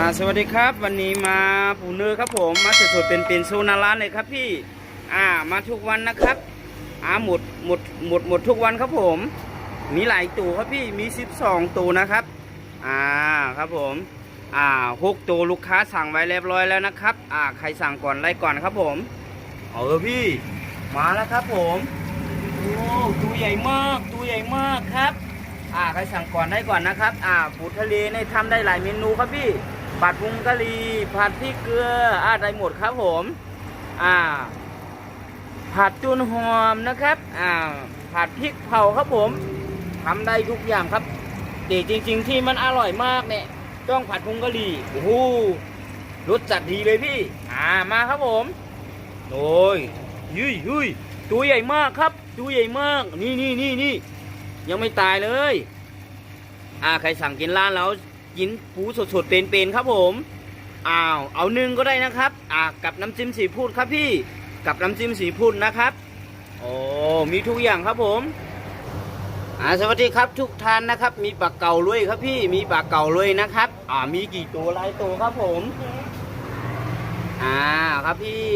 อ่าสวัสดีครับวันนี้มาปูเนอร์ครับผมมาสดๆเป็นเป็นโซนาร้านเลยครับพี่อ่ามาทุกวันนะครับอ่าหมดหมดหมดหมดทุกวันครับผม มีหลายตัวครับพี่มี 12 ตัวนะครับอ่าครับผมอ่าหกตัวลูกค้าสั่งไว้เรียบร้อยแล้วนะครับอ่าใครสั่งก่อนไล่ก่อนครับผมเอาเถอพี่ มาแล้วครับผมโอ้ตัวใหญ่มากตัวใหญ่มากครับอ่าใครสั่งก่อนได้ก่อนนะครับ อ่าปูทะเลในทำได้หลายเมนูครับพี่ ผัดพุงกะหรี่ผัดพริกเกลืออ่าได้หมดครับผม อ่า ผัดจุนหอมนะครับ อ่า ผัดพริกเผาครับผมทำได้ทุกอย่างครับแต่จริง ๆ ที่มันอร่อยมากเนี่ยต้องผัดพุงกะหรี่โอ้โหรสจัดดีเลยพี่ อ่ามาครับผมโอ้ยยุยยุยตัวใหญ่มากครับตัวใหญ่มาก นี่นี่นี่นี่ยังไม่ตายเลย อ่าใครสั่งกินร้านแล้ว กินปูสดๆเป็นๆครับผมอ้าวเอาหนึ่งก็ได้นะครับอ่ากับน้ำจิ้มสีพูดครับพี่กับน้ำจิ้มสีพูดนะครับโอ้มีทุกอย่างครับผมอ่าสวัสดีครับทุกท่านนะครับ มีปลาเก่าลุยครับพี่มีปลาเก่าลุยนะครับ อ่ามีกี่ตัวหลายตัวครับผมอ่าครับพี่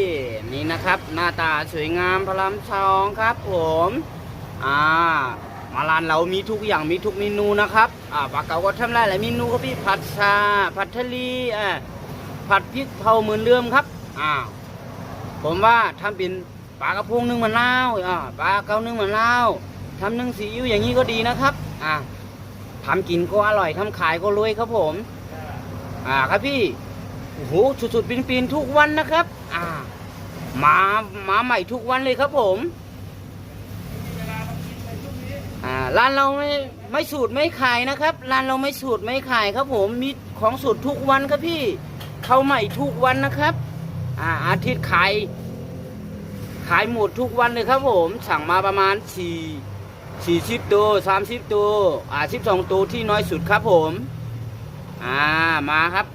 นี่นะครับ หน้าตาสวยงามพลัมชองครับผมอ่า มาร้านเรามีทุกอย่างมีทุกเมนูนะครับอ่าปลาเก๋าก็ทำได้หลายเมนูครับพี่ผัดชาผัดทะเลอ่าผัดพริกเผาเหมือนเดิมครับอ่าผมว่าทำเป็นปลากระพงนึ่งมะนาวอ่าปลาเก๋านึ่งมะนาวทำนึ่งซีอิ๊วอย่างนี้ก็ดีนะครับอ่าทำกินก็อร่อยทำขายก็รวยครับผม อ่าครับพี่โอ้โหสุดๆปีนๆทุกวันนะครับ อ่ามามาใหม่ทุกวันเลยครับผม อ่าร้านเราไม่ไม่สูตรไม่ขายนะครับร้านเราไม่สูตรไม่ขายครับผมมีของสูตรทุกวันครับพี่เข้าใหม่ทุกวันนะครับอ่าอาทิตย์ขายขายหมดทุกวันเลยครับผมสั่งมาประมาณสี่สี่สิบตัวสามสิบตัวอ่าสิบสองตัวที่น้อยสุดครับผมอ่ามาครับ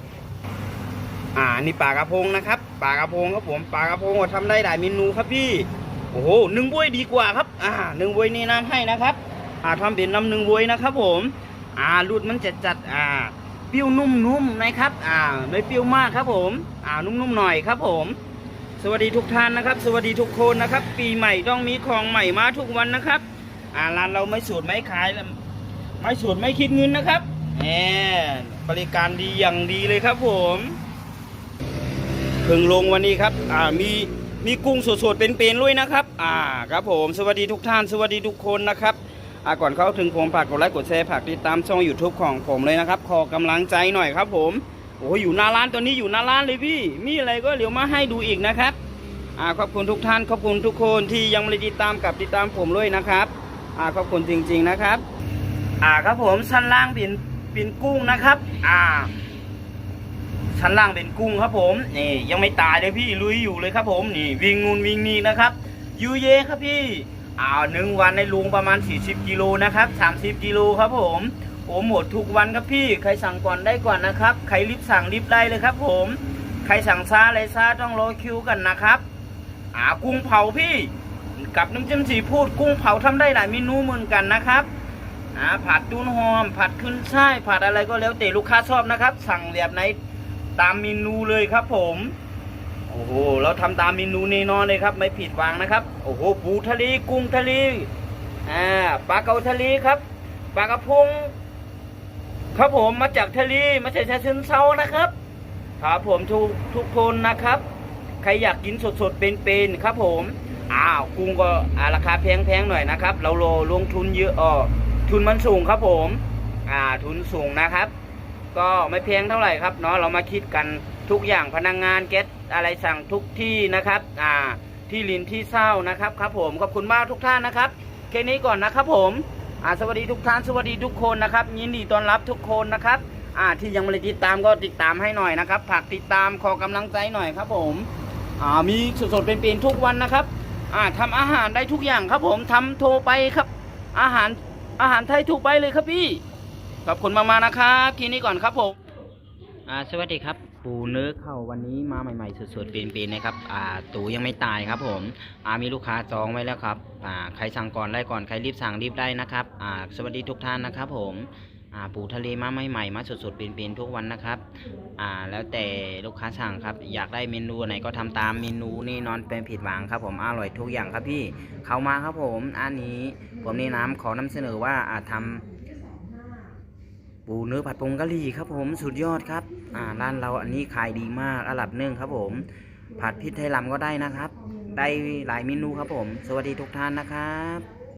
อ่านี่ปลากระพงนะครับปลากระพงครับผมปลากระพงก็ทำได้หลายเมนูครับพี่โอ้โหหนึ่งบวยดีกว่าครับ อ่าหนึ่งบวยนี่น้ำให้นะครับ อ่าทำเป็นน้ำหนึ่งบวยนะครับผมอ่ารูดมันจะจัดอ่าเปรี้ยวนุ่มๆนะครับอ่าไม่เปรี้ยวมากครับผมอ่านุ่มๆหน่อยครับผม สวัสดีทุกท่านนะครับ สวัสดีทุกคนนะครับ ปีใหม่ต้องมีของใหม่มาทุกวันนะครับอ่าร้านเราไม่สูตรไม่ขายไม่สูตรไม่คิดเงินนะครับแหมบริการดีอย่างดีเลยครับผมเพิ่งลงวันนี้ครับอ่ามีมีกุ้งสดๆเป็นๆด้วยนะครับ อ่าครับผม สวัสดีทุกท่าน สวัสดีทุกคนนะครับ ก่อนเข้าถึงผมฝากกดไลค์กดแชร์ฝากติดตามช่อง YouTube ของผมเลยนะครับ ขอกำลังใจหน่อยครับผมโอ้ยอยู่หน้าร้านตอนนี้อยู่หน้าร้านเลยพี่ มีอะไรก็เดี๋ยวมาให้ดูอีกนะครับอ่าขอบคุณทุกท่านขอบคุณทุกคนที่ยังไม่ได้ติดตามกับติดตามผมด้วยนะครับอ่าขอบคุณจริง ๆนะครับ อ่าครับผมชั้นล่างเป็นเป็นกุ้งนะครับ อ่าชั้นล่างเป็นกุ้งครับผมนี่ยังไม่ตายเลยพี่ลุยอยู่เลยครับผมนี่วิ่งงูนวิ่งนี่นะครับยูเยครับพี่ อ้าวหนึ่งวันในลุงประมาณ 40กิโลนะครับ 30กิโลครับผมโอ้หมดทุกวันครับพี่ ใครสั่งก่อนได้ก่อนนะครับ ใครรีบสั่งรีบได้เลยครับ ผม ใครสั่งซาอะไรซาต้องรอคิวกันนะครับอ่ากุ้งเผาพี่ กับน้ำจิ้มสีพูดกุ้งเผาทำได้หลายเมนูเหมือนกันนะครับอ่าผัดตูนหอม ผัดขึ้นช่ายผัดอะไรก็แล้วแต่ลูกค้าชอบนะครับ สั่งแบบไหนตามเมนูเลยครับผม โอ้โหเราทำตามเมนูแน่นอนเลยครับ ไม่ผิดหวังนะครับ โอ้โหปูทะเลกุ้งทะเลอ่าปลาเก๋าทะเลครับปลากระพงครับผมมาจากทะเลมาจากชาเชิงเซานะครับครับผมทุกทุกคนนะครับ ใครอยากกินสดๆเป็นๆครับ ผมอ้าวกุ้งก็อาราคาแพงๆหน่อยนะครับ เราโลลงทุนเยอะออทุนมันสูงครับผม อ่าทุนสูงนะครับ ก็ไม่เพียงเท่าไหร่ครับเนาะเรามาคิดกันทุกอย่างพนักงงานเก็ต อะไรสั่งทุกที่นะครับอ่าที่ลินที่เศร้านะครับครับผมขอบคุณมากทุกท่านนะครับแค่นี้ก่อนนะครับผมอ่าสวัสดีทุกท่านสวัสดีทุกคนนะครับยินดีต้อนรับทุกคนนะครับอ่าที่ยังไม่ได้ติดตามก็ติดตามให้หน่อยนะครับฝากติดตามขอกำลังใจหน่อยครับผมอ่ามีสดๆเป็นๆทุกวันนะครับอ่าทำอาหารได้ทุกอย่างครับผมทำโทรไปครับ อาหารอาหารไทยถูกไปเลยครับพี่ขอบคุณมากๆนะครับทีนี้ก่อนครับผมอ่าสวัสดีครับ ปูเนื้อเข้าวันนี้มาใหม่ๆสดๆเป็นๆนะครับอ่าตูยังไม่ตายครับผมอ่ามีลูกค้าจองไว้แล้วครับอ่าใครสั่งก่อนได้ก่อนใครรีบสั่งรีบได้นะครับอ่าสวัสดีทุกท่านนะครับผมอ่าปูทะเลมาใหม่ๆมาสดๆเป็นๆทุกวันนะครับอ่าแล้วแต่ลูกค้าสั่งครับอยากได้เมนูไหนก็ทำตามเมนูนี่นอนเป็นผิดหวังครับผมอร่อยทุกอย่างครับพี่เข้ามาครับผมอันนี้ผมนี่น้ำขอนำเสนอว่าอ่าทำ ปูเนื้อผัดผงกะหรี่ครับผมสุดยอดครับ อ่าร้านเราอันนี้ขายดีมากอลับเนื่องครับผม ผัดพริกไทยลำก็ได้นะครับ ได้หลายเมนูครับผม สวัสดีทุกท่านนะครับ